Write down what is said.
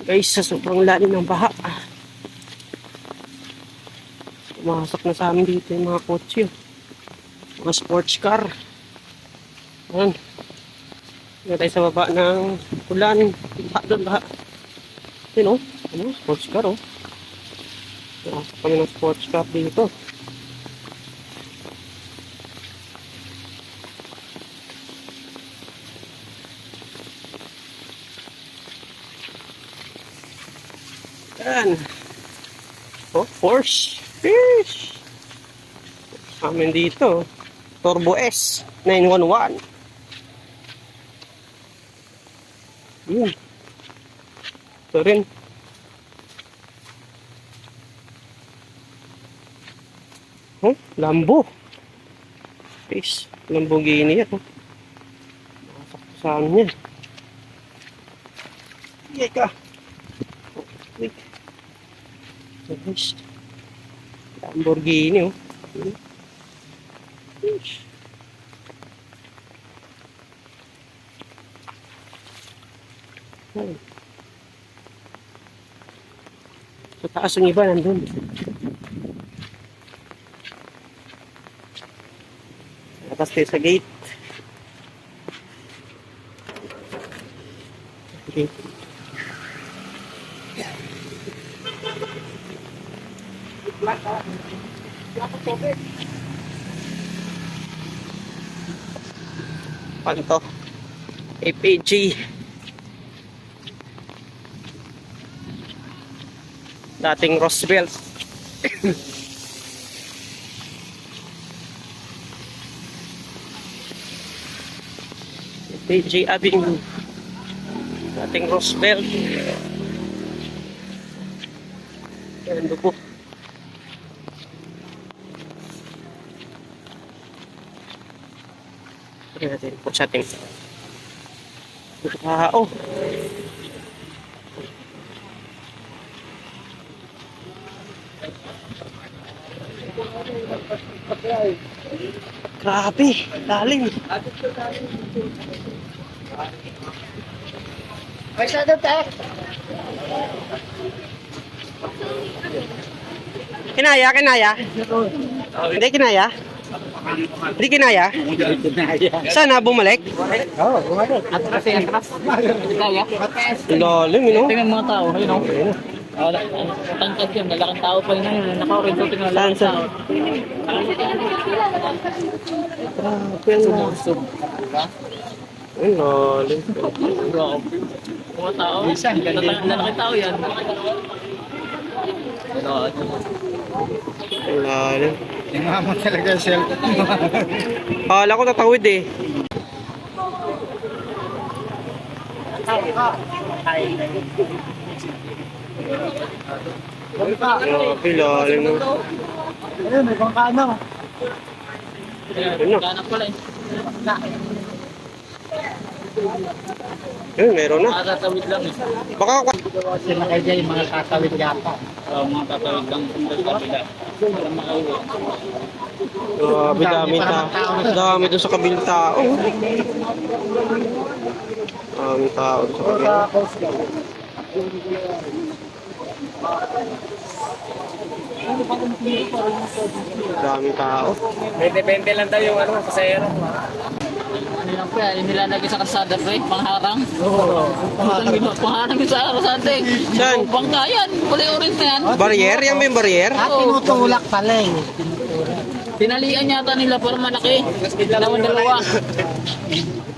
Guys, sa sobrang lalim ng baha. Pumasok na sa amin dito yung mga kotse. Mga sports car. Ayan. Nga tayo sa baba ng ulan. Baha doon, baha. Yun oh. Ano? Sports car oh. Pumasok kami ng sports car dito. Yan. Oh, force. Fish. Amin dito. Turbo S 911. Yun. Ito rin. Oh, Lambo. Fish. Lamborghini yan. Oh. Nakasakto sa amin yan. Yay ka. Wait. Nice. Lamborghini, oh. Yes. Ayun. Sa taas yung iba, nandun. Atas tayo sa gate. Gate. Ano to? APG. Dating Roosevelt. APG Avenue. Dating Roosevelt. Yan, dugo. Tingnan natin po sa ating tao. Grabe, lalim. Kinaya, kinaya. Hindi kinaya. Hindi kinaya. Sana bumalik. Oo, bumalik. At kasi atras. Kaya. Lalim, you know? Tingnan mga tao, ayun o. Oh, tangkad yun, lalaking tao pa yun ngayon. Naka-orange so tingnan lalaking tao. Diba? Ay, lalim. Mga tao. Lalaking lalaking tao yan. Ay, lalim. Tingnan mo talaga yung cellphone mo. Kala ko tatawid eh. Grabe, lalim no. Ayun, may pang kano. Ano? Ganap pala eh. Ayun, meron na. Nakakatawid lang eh. Baka Sila kayo dyan, yung mga tatawid yata. Uh, mga tatawid lang kung kabila. Para makauwi. Grabe, dami ta. Dami doon sa kabilang tao. Dami tao doon sa kabilang. Dami tao. Depende lang tayo yung ano, pasayero. Ano lang po yan, nilalagay sa kalsada pre, pangharang. Oo. Pangharang yun sa kalsada eh. Saan? Bangga yan, pala yung orange na yan. Barrier? Yan ba yung barrier? At tinutulak pala eh. Tinalian yata nila para malaki. Dalawang dalawa.